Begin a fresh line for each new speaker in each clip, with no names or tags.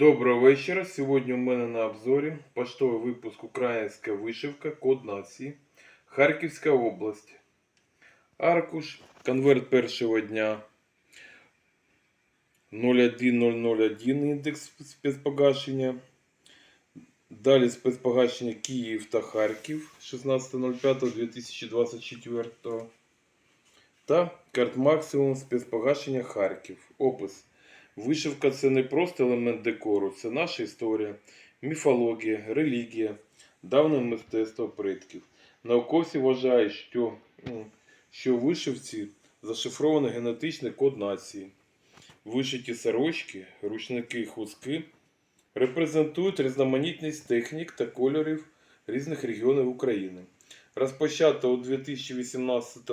Доброго вечора. Сьогодні у мене на обзорі поштовий випуск Українська вишивка, код нації, Харківська область. Аркуш, конверт першого дня 01001 індекс спецпогашення. Далі спецпогашення Київ та Харків 16.05.2024. Та карт максимум спецпогашення Харків. Опис. Вишивка це не просто елемент декору, це наша історія, міфологія, релігія, давне мистецтво предків. Науковці вважають, що, що в вишивці зашифрований генетичний код нації. Вишиті сорочки, рушники і хустки репрезентують різноманітність технік та кольорів різних регіонів України. Розпочата у 2018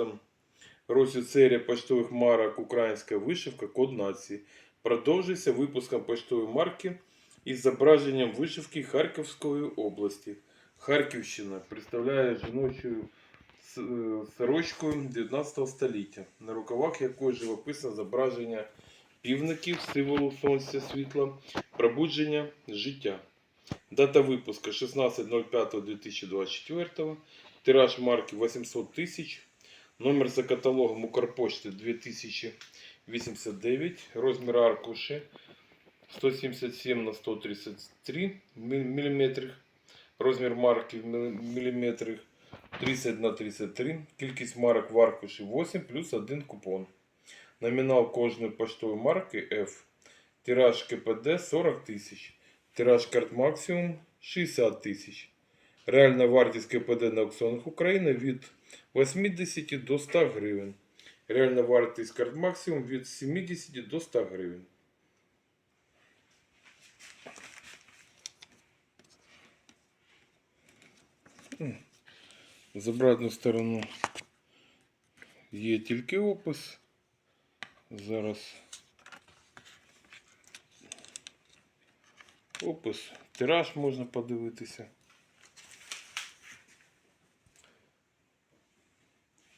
році серія поштових марок Українська вишивка Код нації продовжується випуском поштової марки із зображенням вишивки Харківської області. Харківщина представляє жіночою е, сорочкою 19 століття, на рукавах якої живописне зображення півників, символу сонця світла, пробудження життя. Дата випуску 16.05.2024, тираж марки 800 тисяч, номер за каталогом Укрпочти 2000 89, розмір аркуші 177 на 133 мм, розмір марки в мм 30 на 33 кількість марок в аркуші 8 плюс 1 купон. Номінал кожної поштової марки F. Тираж КПД 40 тисяч. Тираж карт максимум 60 тисяч. Реальна вартість КПД на аукціонах України від 80 до 100 гривень. Реальна вартість карт максимум від 70 до 100 гривень. З обратну сторону є тільки опис. Зараз опис, тираж можна подивитися.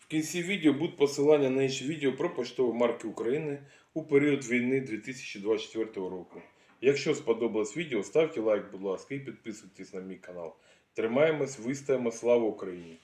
В кінці відео будуть посилання на інші відео про поштові марки України у період війни 2024 року. Якщо сподобалось відео, ставте лайк, будь ласка, і підписуйтесь на мій канал. Тримаємось, вистоїмо, слава Україні!